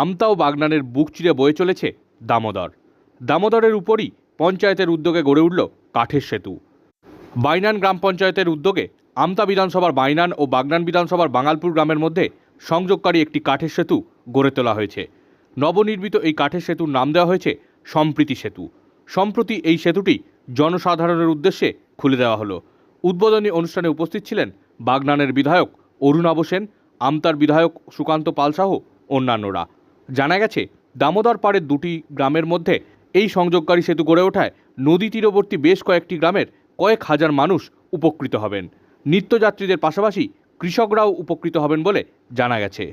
আমতা ও বাগনানের বুক চিরে বয়ে চলেছে দামোদর। দামোদরের উপরই পঞ্চায়েতের উদ্যোগে গড়ে উঠল কাঠের সেতু। বাইনান গ্রাম পঞ্চায়েতের উদ্যোগে আমতা বিধানসভার বাইনান ও বাগনান বিধানসভার বাঙালপুর গ্রামের মধ্যে সংযোগকারী একটি কাঠের সেতু গড়ে তোলা হয়েছে। নবনির্মিত এই কাঠের সেতুর নাম দেওয়া হয়েছে সম্প্রীতি সেতু। সম্প্রতি এই সেতুটি জনসাধারণের উদ্দেশ্যে খুলে দেওয়া হলো। উদ্বোধনী অনুষ্ঠানে উপস্থিত ছিলেন বাগনানের বিধায়ক অরুণাভ সেন, আমতার বিধায়ক সুকান্ত পালসহ অন্যান্যরা। জানা গেছে, দামোদর পাড়ের দুটি গ্রামের মধ্যে এই সংযোগকারী সেতু গড়ে ওঠায় নদী তীরবর্তী বেশ কয়েকটি গ্রামের কয়েক হাজার মানুষ উপকৃত হবেন। নিত্যযাত্রীদের পাশাপাশি কৃষকরাও উপকৃত হবেন বলে জানা গেছে।